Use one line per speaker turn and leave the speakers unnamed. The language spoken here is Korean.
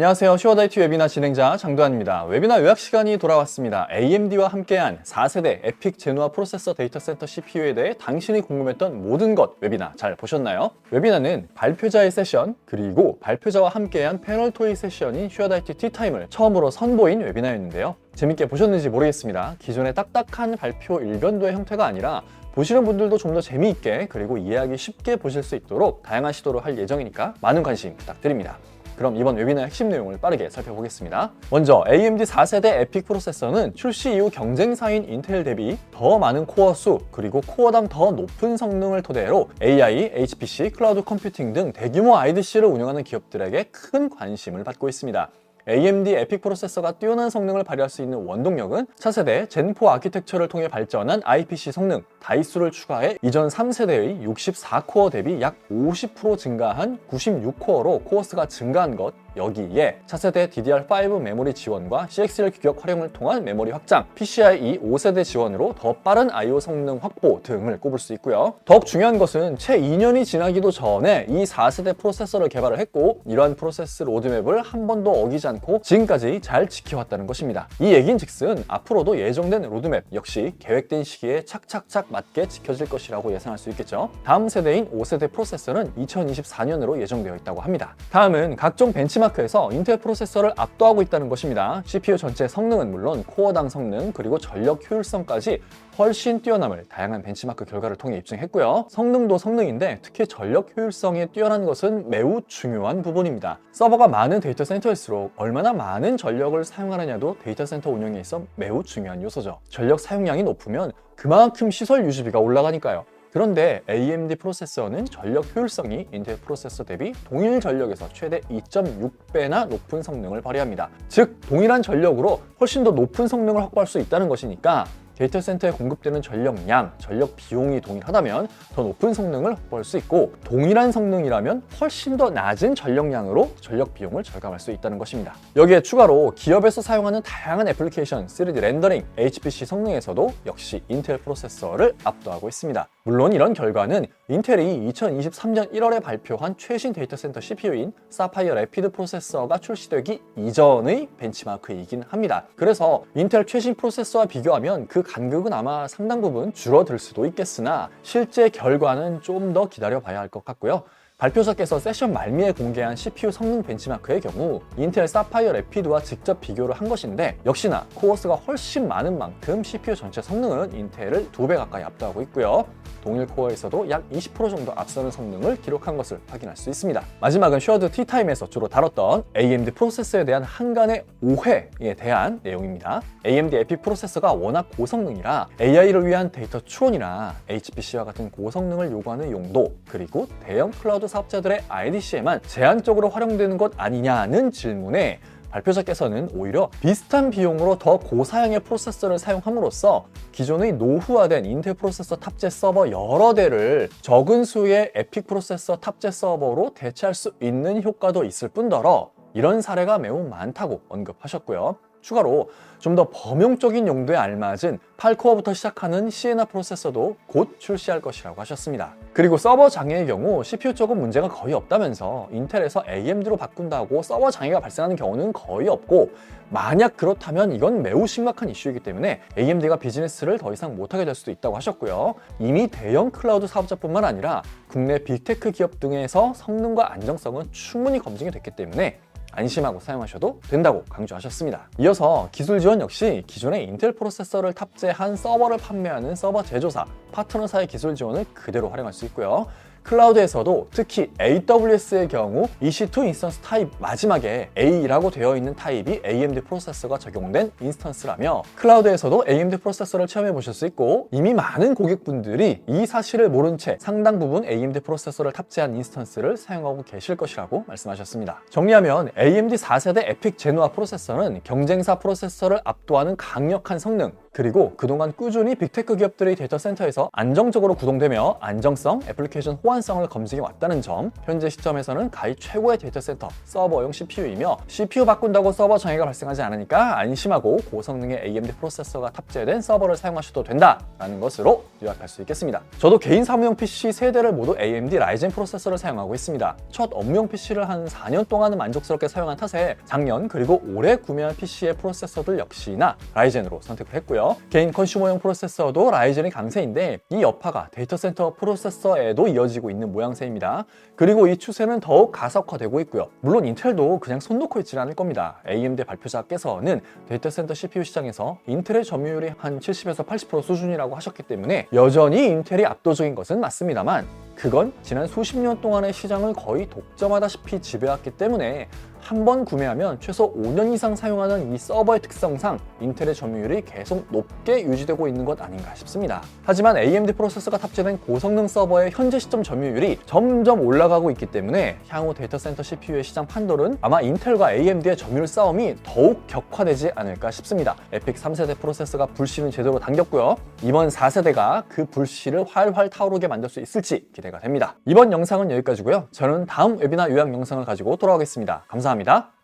안녕하세요. 슈어다이티 웨비나 진행자 장도환입니다. 웨비나 요약 시간이 돌아왔습니다. AMD와 함께한 4세대 에픽 제노아 프로세서 데이터 센터 CPU에 대해 당신이 궁금했던 모든 것 웨비나 잘 보셨나요? 웨비나는 발표자의 세션 그리고 발표자와 함께한 패널 토의 세션인 슈어다이티 티타임을 처음으로 선보인 웨비나였는데요. 재밌게 보셨는지 모르겠습니다. 기존의 딱딱한 발표 일변도의 형태가 아니라 보시는 분들도 좀 더 재미있게 그리고 이해하기 쉽게 보실 수 있도록 다양한 시도를 할 예정이니까 많은 관심 부탁드립니다. 그럼 이번 웨비나의 핵심 내용을 빠르게 살펴보겠습니다. 먼저 AMD 4세대 에픽 프로세서는 출시 이후 경쟁사인 인텔 대비 더 많은 코어 수 그리고 코어당 더 높은 성능을 토대로 AI, HPC, 클라우드 컴퓨팅 등 대규모 IDC를 운영하는 기업들에게 큰 관심을 받고 있습니다. AMD 에픽 프로세서가 뛰어난 성능을 발휘할 수 있는 원동력은 차세대 젠4 아키텍처를 통해 발전한 IPC 성능, 다이수를 추가해 이전 3세대의 64코어 대비 약 50% 증가한 96코어로 코어 수가 증가한 것 여기에 차세대 DDR5 메모리 지원과 CXL 규격 활용을 통한 메모리 확장, PCIe 5세대 지원으로 더 빠른 I/O 성능 확보 등을 꼽을 수 있고요. 더욱 중요한 것은 채 2년이 지나기도 전에 이 4세대 프로세서를 개발을 했고 이러한 프로세스 로드맵을 한 번도 어기지 않고 지금까지 잘 지켜왔다는 것입니다. 이 얘긴 즉슨 앞으로도 예정된 로드맵 역시 계획된 시기에 착착착 맞게 지켜질 것이라고 예상할 수 있겠죠. 다음 세대인 5세대 프로세서는 2024년으로 예정되어 있다고 합니다. 다음은 각종 벤치 마크에서 인텔 프로세서를 압도하고 있다는 것입니다. CPU 전체 성능은 물론 코어당 성능 그리고 전력 효율성까지 훨씬 뛰어남을 다양한 벤치마크 결과를 통해 입증했고요. 성능도 성능인데 특히 전력 효율성이 뛰어난 것은 매우 중요한 부분입니다. 서버가 많은 데이터 센터일수록 얼마나 많은 전력을 사용하느냐도 데이터 센터 운영에 있어 매우 중요한 요소죠. 전력 사용량이 높으면 그만큼 시설 유지비가 올라가니까요. 그런데 AMD 프로세서는 전력 효율성이 인텔 프로세서 대비 동일 전력에서 최대 2.6배나 높은 성능을 발휘합니다. 즉, 동일한 전력으로 훨씬 더 높은 성능을 확보할 수 있다는 것이니까 데이터 센터에 공급되는 전력량, 전력 비용이 동일하다면 더 높은 성능을 확보할 수 있고 동일한 성능이라면 훨씬 더 낮은 전력량으로 전력 비용을 절감할 수 있다는 것입니다. 여기에 추가로 기업에서 사용하는 다양한 애플리케이션, 3D 렌더링, HPC 성능에서도 역시 인텔 프로세서를 압도하고 있습니다. 물론 이런 결과는 인텔이 2023년 1월에 발표한 최신 데이터 센터 CPU인 사파이어 래피드 프로세서가 출시되기 이전의 벤치마크이긴 합니다. 그래서 인텔 최신 프로세서와 비교하면 그 간극은 아마 상당 부분 줄어들 수도 있겠으나 실제 결과는 좀 더 기다려 봐야 할 것 같고요. 발표자께서 세션 말미에 공개한 CPU 성능 벤치마크의 경우 인텔 사파이어 래피드와 직접 비교를 한 것인데 역시나 코어스가 훨씬 많은 만큼 CPU 전체 성능은 인텔을 두배 가까이 압도하고 있고요. 동일 코어에서도 약 20% 정도 앞서는 성능을 기록한 것을 확인할 수 있습니다. 마지막은 쉐어드 티타임에서 주로 다뤘던 AMD 프로세서에 대한 한간의 오해에 대한 내용입니다. AMD 에픽 프로세서가 워낙 고성능이라 AI를 위한 데이터 추론이나 HPC와 같은 고성능을 요구하는 용도 그리고 대형 클라우드 사업자들의 IDC에만 제한적으로 활용되는 것 아니냐는 질문에 발표자께서는 오히려 비슷한 비용으로 더 고사양의 프로세서를 사용함으로써 기존의 노후화된 인텔 프로세서 탑재 서버 여러 대를 적은 수의 에픽 프로세서 탑재 서버로 대체할 수 있는 효과도 있을 뿐더러 이런 사례가 매우 많다고 언급하셨고요. 추가로 좀 더 범용적인 용도에 알맞은 8코어부터 시작하는 시에나 프로세서도 곧 출시할 것이라고 하셨습니다. 그리고 서버 장애의 경우 CPU 쪽은 문제가 거의 없다면서 인텔에서 AMD로 바꾼다고 서버 장애가 발생하는 경우는 거의 없고 만약 그렇다면 이건 매우 심각한 이슈이기 때문에 AMD가 비즈니스를 더 이상 못하게 될 수도 있다고 하셨고요. 이미 대형 클라우드 사업자뿐만 아니라 국내 빅테크 기업 등에서 성능과 안정성은 충분히 검증이 됐기 때문에 안심하고 사용하셔도 된다고 강조하셨습니다. 이어서 기술 지원 역시 기존의 인텔 프로세서를 탑재한 서버를 판매하는 서버 제조사, 파트너사의 기술 지원을 그대로 활용할 수 있고요. 클라우드에서도 특히 AWS의 경우 EC2 인스턴스 타입 마지막에 A라고 되어 있는 타입이 AMD 프로세서가 적용된 인스턴스라며 클라우드에서도 AMD 프로세서를 체험해 보실 수 있고 이미 많은 고객분들이 이 사실을 모른 채 상당 부분 AMD 프로세서를 탑재한 인스턴스를 사용하고 계실 것이라고 말씀하셨습니다. 정리하면 AMD 4세대 에픽 제노아 프로세서는 경쟁사 프로세서를 압도하는 강력한 성능 그리고 그동안 꾸준히 빅테크 기업들의 데이터 센터에서 안정적으로 구동되며 안정성, 애플리케이션 호환성을 검증해 왔다는 점, 현재 시점에서는 가히 최고의 데이터 센터 서버용 CPU이며 CPU 바꾼다고 서버 장애가 발생하지 않으니까 안심하고 고성능의 AMD 프로세서가 탑재된 서버를 사용하셔도 된다라는 것으로 요약할 수 있겠습니다. 저도 개인 사무용 PC 세대를 모두 AMD 라이젠 프로세서를 사용하고 있습니다. 첫 업무용 PC를 한 4년 동안은 만족스럽게 사용한 탓에 작년 그리고 올해 구매한 PC의 프로세서들 역시나 라이젠으로 선택을 했고요. 개인 컨슈머용 프로세서도 라이젠이 강세인데 이 여파가 데이터 센터 프로세서에도 이어지고 있는 모양새입니다. 그리고 이 추세는 더욱 가속화되고 있고요. 물론 인텔도 그냥 손 놓고 있지는 않을 겁니다. AMD 발표자께서는 데이터 센터 CPU 시장에서 인텔의 점유율이 한 70에서 80% 수준이라고 하셨기 때문에 여전히 인텔이 압도적인 것은 맞습니다만 그건 지난 수십 년 동안의 시장을 거의 독점하다시피 지배했기 때문에 한 번 구매하면 최소 5년 이상 사용하는 이 서버의 특성상 인텔의 점유율이 계속 높게 유지되고 있는 것 아닌가 싶습니다. 하지만 AMD 프로세서가 탑재된 고성능 서버의 현재 시점 점유율이 점점 올라가고 있기 때문에 향후 데이터 센터 CPU의 시장 판도는 아마 인텔과 AMD의 점유율 싸움이 더욱 격화되지 않을까 싶습니다. 에픽 3세대 프로세서가 불씨는 제대로 당겼고요. 이번 4세대가 그 불씨를 활활 타오르게 만들 수 있을지 기대가 됩니다. 이번 영상은 여기까지고요. 저는 다음 웨비나 요약 영상을 가지고 돌아오겠습니다. 감사합니다.